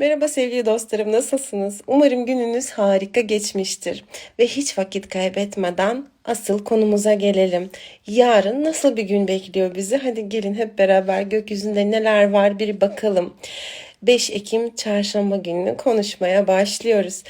Merhaba sevgili dostlarım, nasılsınız? Umarım gününüz harika geçmiştir. Ve hiç vakit kaybetmeden asıl konumuza gelelim. Yarın nasıl bir gün bekliyor bizi? Hadi gelin hep beraber gökyüzünde neler var bir bakalım. 5 Ekim çarşamba gününü konuşmaya başlıyoruz.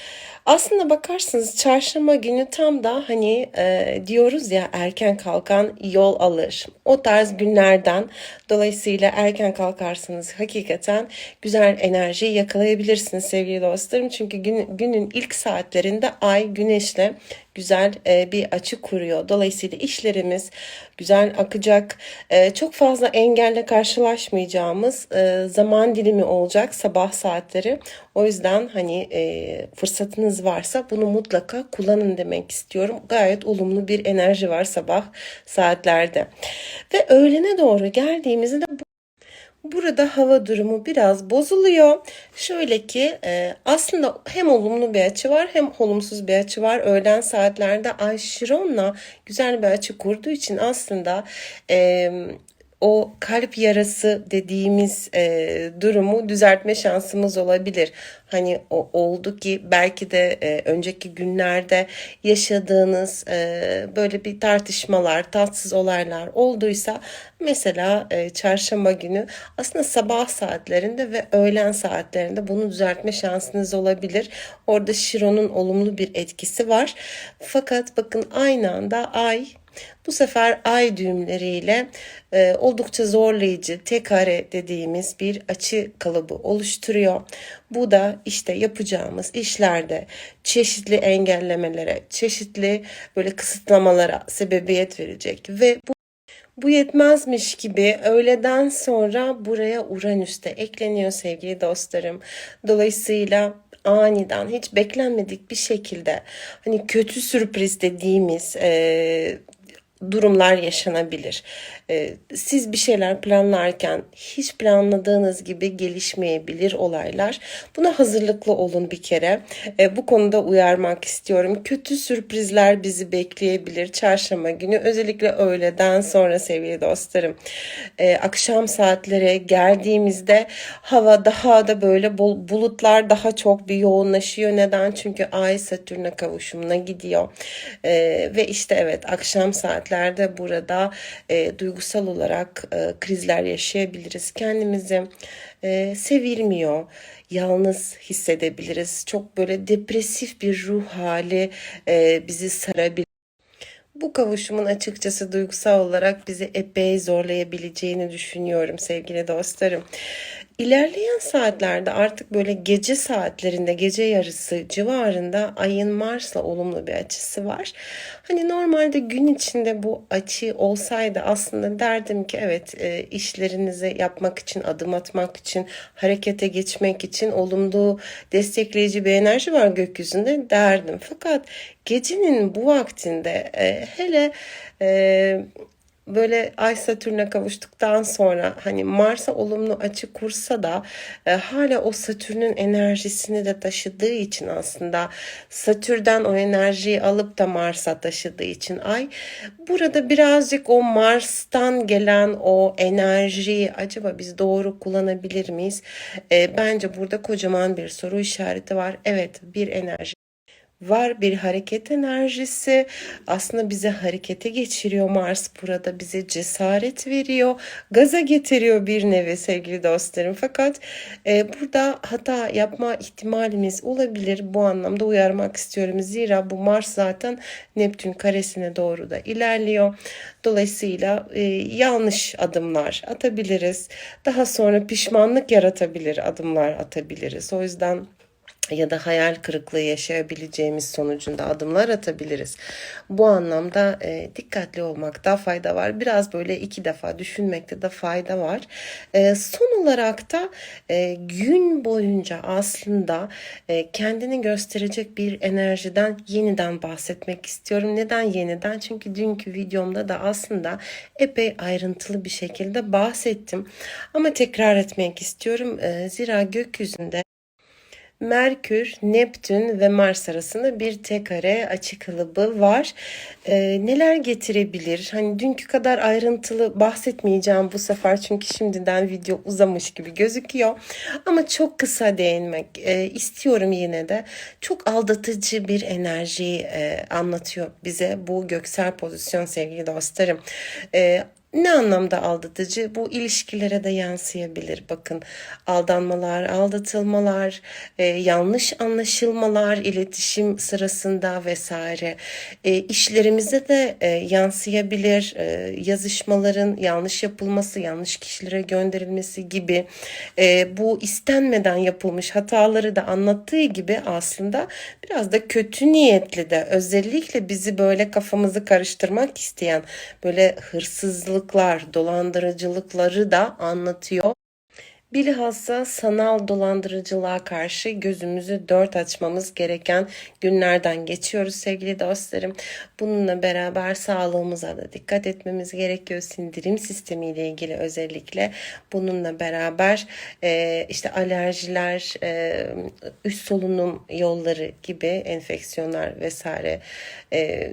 Aslında bakarsınız çarşamba günü tam da hani e, diyoruz ya erken kalkan yol alır. O tarz günlerden dolayısıyla erken kalkarsınız hakikaten güzel enerji yakalayabilirsiniz sevgili dostlarım. Çünkü gün, günün ilk saatlerinde ay güneşle güzel e, bir açı kuruyor. Dolayısıyla işlerimiz güzel akacak. E, çok fazla engelle karşılaşmayacağımız e, zaman dilimi olacak sabah saatleri. O yüzden hani e, fırsatınız varsa bunu mutlaka kullanın demek istiyorum. Gayet olumlu bir enerji var sabah saatlerde. Ve öğlene doğru geldiğimizde Burada hava durumu biraz bozuluyor. Şöyle ki e, aslında hem olumlu bir açı var hem olumsuz bir açı var. Öğlen saatlerde Ay Şiron'la güzel bir açı kurduğu için aslında e, o kalp yarası dediğimiz e, durumu düzeltme şansımız olabilir. Hani o oldu ki belki de e, önceki günlerde yaşadığınız e, böyle bir tartışmalar, tatsız olaylar olduysa mesela e, çarşamba günü aslında sabah saatlerinde ve öğlen saatlerinde bunu düzeltme şansınız olabilir. Orada Şiron'un olumlu bir etkisi var. Fakat bakın aynı anda ay bu sefer ay düğümleriyle e, oldukça zorlayıcı tek kare dediğimiz bir açı kalıbı oluşturuyor. Bu da işte yapacağımız işlerde çeşitli engellemelere, çeşitli böyle kısıtlamalara sebebiyet verecek ve bu bu yetmezmiş gibi öğleden sonra buraya Uranüs'te ekleniyor sevgili dostlarım. Dolayısıyla aniden hiç beklenmedik bir şekilde hani kötü sürpriz dediğimiz e, durumlar yaşanabilir. Ee, siz bir şeyler planlarken hiç planladığınız gibi gelişmeyebilir olaylar. Buna hazırlıklı olun bir kere. Ee, bu konuda uyarmak istiyorum. Kötü sürprizler bizi bekleyebilir çarşamba günü. Özellikle öğleden sonra sevgili dostlarım. Ee, akşam saatlere geldiğimizde hava daha da böyle bulutlar daha çok bir yoğunlaşıyor. Neden? Çünkü Ay Satürn'e kavuşumuna gidiyor. Ve işte evet akşam saatlerde burada e, duygu duygusal olarak e, krizler yaşayabiliriz. Kendimizi e, sevilmiyor, yalnız hissedebiliriz. Çok böyle depresif bir ruh hali e, bizi sarabilir. Bu kavuşumun açıkçası duygusal olarak bizi epey zorlayabileceğini düşünüyorum sevgili dostlarım. İlerleyen saatlerde artık böyle gece saatlerinde, gece yarısı civarında ayın Mars'la olumlu bir açısı var. Hani normalde gün içinde bu açı olsaydı aslında derdim ki evet e, işlerinizi yapmak için, adım atmak için, harekete geçmek için olumlu destekleyici bir enerji var gökyüzünde derdim. Fakat gecenin bu vaktinde e, hele e, böyle Ay Satürn'e kavuştuktan sonra hani Mars'a olumlu açı kursa da e, hala o Satürn'ün enerjisini de taşıdığı için aslında Satürn'den o enerjiyi alıp da Mars'a taşıdığı için Ay burada birazcık o Mars'tan gelen o enerjiyi acaba biz doğru kullanabilir miyiz? E, bence burada kocaman bir soru işareti var. Evet bir enerji var bir hareket enerjisi. Aslında bize harekete geçiriyor Mars burada bize cesaret veriyor gaza getiriyor bir nevi sevgili dostlarım. Fakat e, burada hata yapma ihtimalimiz olabilir. Bu anlamda uyarmak istiyorum. Zira bu Mars zaten Neptün karesine doğru da ilerliyor. Dolayısıyla e, yanlış adımlar atabiliriz. Daha sonra pişmanlık yaratabilir adımlar atabiliriz. O yüzden ya da hayal kırıklığı yaşayabileceğimiz sonucunda adımlar atabiliriz. Bu anlamda e, dikkatli olmakta fayda var. Biraz böyle iki defa düşünmekte de fayda var. E, son olarak da e, gün boyunca aslında e, kendini gösterecek bir enerjiden yeniden bahsetmek istiyorum. Neden yeniden? Çünkü dünkü videomda da aslında epey ayrıntılı bir şekilde bahsettim. Ama tekrar etmek istiyorum. E, zira gökyüzünde Merkür, Neptün ve Mars arasında bir tek kare açık kalıbı var. Ee, neler getirebilir? Hani dünkü kadar ayrıntılı bahsetmeyeceğim bu sefer çünkü şimdiden video uzamış gibi gözüküyor. Ama çok kısa değinmek e, istiyorum yine de. Çok aldatıcı bir enerji e, anlatıyor bize bu göksel pozisyon sevgili dostlarım. E, ne anlamda aldatıcı? Bu ilişkilere de yansıyabilir. Bakın aldanmalar, aldatılmalar, e, yanlış anlaşılmalar iletişim sırasında vesaire e, işlerimize de e, yansıyabilir. E, yazışmaların yanlış yapılması, yanlış kişilere gönderilmesi gibi e, bu istenmeden yapılmış hataları da anlattığı gibi aslında biraz da kötü niyetli de özellikle bizi böyle kafamızı karıştırmak isteyen böyle hırsızlıklar, dolandırıcılıkları da anlatıyor. Bilhassa sanal dolandırıcılığa karşı gözümüzü dört açmamız gereken günlerden geçiyoruz sevgili dostlarım. Bununla beraber sağlığımıza da dikkat etmemiz gerekiyor. Sindirim sistemiyle ilgili özellikle bununla beraber e, işte alerjiler, e, üst solunum yolları gibi enfeksiyonlar vesaire e,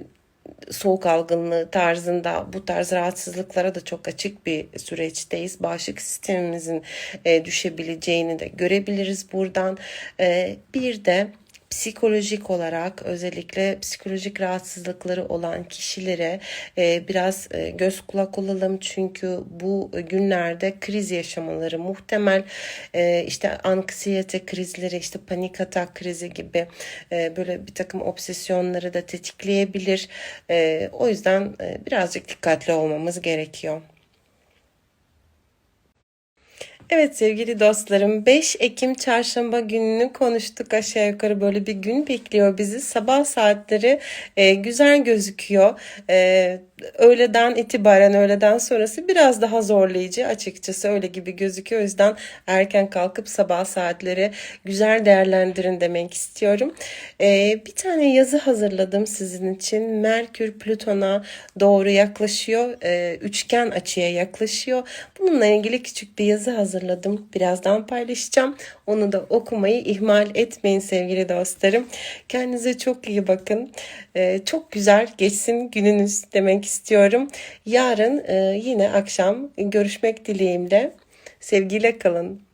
soğuk algınlığı tarzında bu tarz rahatsızlıklara da çok açık bir süreçteyiz. Bağışıklık sistemimizin e, düşebileceğini de görebiliriz buradan. E, bir de psikolojik olarak özellikle psikolojik rahatsızlıkları olan kişilere e, biraz e, göz kulak olalım çünkü bu günlerde kriz yaşamaları muhtemel e, işte anksiyete krizleri işte panik atak krizi gibi e, böyle bir takım obsesyonları da tetikleyebilir e, o yüzden e, birazcık dikkatli olmamız gerekiyor. Evet sevgili dostlarım 5 Ekim çarşamba gününü konuştuk aşağı yukarı böyle bir gün bekliyor bizi. Sabah saatleri e, güzel gözüküyor. E, öğleden itibaren öğleden sonrası biraz daha zorlayıcı açıkçası öyle gibi gözüküyor. O yüzden erken kalkıp sabah saatleri güzel değerlendirin demek istiyorum. E, bir tane yazı hazırladım sizin için. Merkür Plüton'a doğru yaklaşıyor. E, üçgen açıya yaklaşıyor. Bununla ilgili küçük bir yazı hazırladım hazırladım. Birazdan paylaşacağım. Onu da okumayı ihmal etmeyin sevgili dostlarım. Kendinize çok iyi bakın. Ee, çok güzel geçsin gününüz demek istiyorum. Yarın e, yine akşam görüşmek dileğimle. Sevgiyle kalın.